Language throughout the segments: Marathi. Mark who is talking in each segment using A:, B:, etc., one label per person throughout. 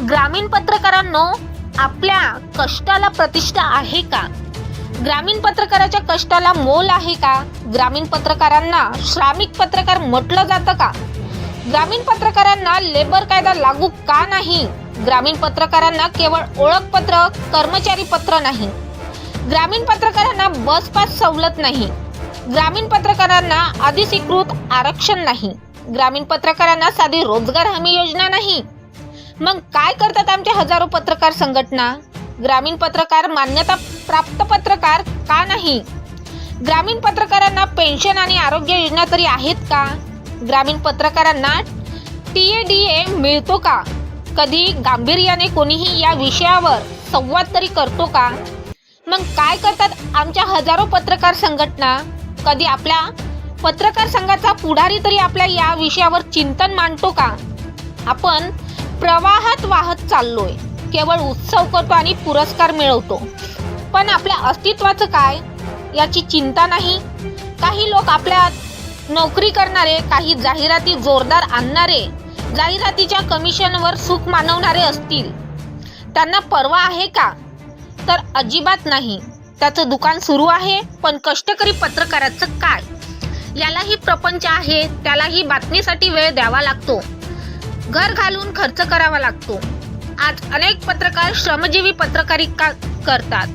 A: ग्रामीण पत्रकारांनो आपल्या कष्टाला प्रतिष्ठा आहे का? ग्रामीण पत्रकाराच्या कष्टाला मोल आहे का? ग्रामीण पत्रकारांना श्रामिक पत्रकार म्हटलं जातं का? ग्रामीण पत्रकारांना लेबर कायदा लागू का नाही? ग्रामीण पत्रकारांना केवळ ओळखपत्र कर्मचारी पत्र नाही. ग्रामीण पत्रकारांना बस पास सवलत नाही. ग्रामीण पत्रकारांना अधिस्वीकृत आरक्षण नाही. ग्रामीण पत्रकारांना साधी रोजगार हमी योजना नाही. मग काय करतात आमच्या हजारो पत्रकार संघटना? ग्रामीण पत्रकार मान्यता प्राप्त पत्रकार का नाही? ग्रामीण पत्रकारांना पेन्शन आणि आरोग्य योजना तरी आहेत का? ग्रामीण पत्रकारांना टी ए डी ए मिळतो का? कधी गांभीर्याने कोणीही या विषयावर संवाद तरी करतो का? मग काय करतात आमच्या हजारो पत्रकार संघटना? कधी आपल्या पत्रकार संघाचा पुढारी तरी आपल्या या विषयावर चिंतन मांडतो का? आपण प्रवाहात वाहत चाललोय. केवळ उत्सव करतो आणि पुरस्कार मिळवतो. पण आपल्या अस्तित्वाचं काय? याची चिंता नाही. काही लोक आपल्या नोकरी करणारे काही जाहिराती जोरदार आणणारे जाहिरातीच्या कमिशनवर सुख मानवणारे असतील. त्यांना परवा आहे का? तर अजिबात नाही. त्याचं दुकान सुरू आहे पण कष्टकरी पत्रकाराचं काय? यालाही प्रपंच आहे त्यालाही बातमीसाठी वेळ द्यावा लागतो. घर घालून खर्च करावा लागतो. आज अनेक पत्रकार श्रमजीवी पत्रकारिता करतात.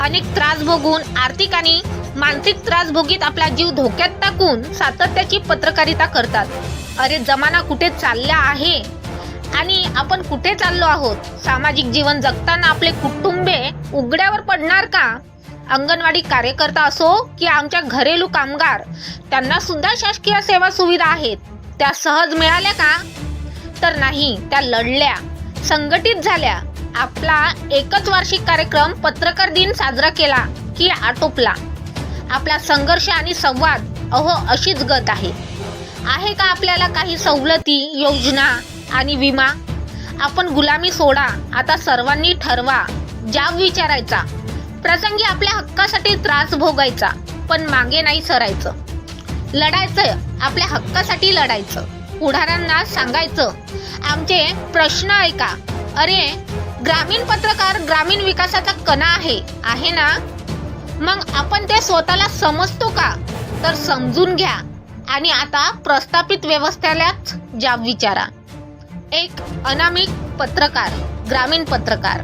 A: अनेक त्रास भोगून आर्थिक आणि मानसिक त्रास भोगीत आपला जीव धोक्यात टाकून सातत्याची पत्रकारिता करतात. अरे जमाना कुठे चालला आहे? आणि आपण कुठे चाललो आहोत? सामाजिक जीवन जगताना आपले कुटुंबे उघड्यावर पडणार का? अंगणवाडी कार्यकर्ता असो की आमच्या घरेलू कामगार त्यांना सुद्धा शासकीय सेवा सुविधा आहेत. त्या सहज मिळाल्या का? तर नाही त्या लढल्या संघटित झाल्या. आपला एकच वार्षिक कार्यक्रम पत्रकार दिन साजरा केला की आटोपला. आपला संघर्ष आणि संवाद अहो अशीच गत आहे. आहे का आपल्याला काही सवलती योजना आणि विमा? आपण गुलामी सोडा आता सर्वांनी ठरवा जाब विचारायचा. प्रसंगी आपल्या हक्कासाठी त्रास भोगायचा पण मागे नाही सरायचं. लढायचं आपल्या हक्कासाठी लढायचं. पुढाऱ्यांना सांगायचं. आमचे प्रश्न ऐका. अरे ग्रामीण पत्रकार ग्रामीण विकासाचा कणा आहे आहे ना? मग आपण ते स्वतःला समजतो का? तर समजून घ्या. आणि आता प्रस्थापित व्यवस्थेलाच जाब विचारा. एक अनामिक पत्रकार ग्रामीण पत्रकार.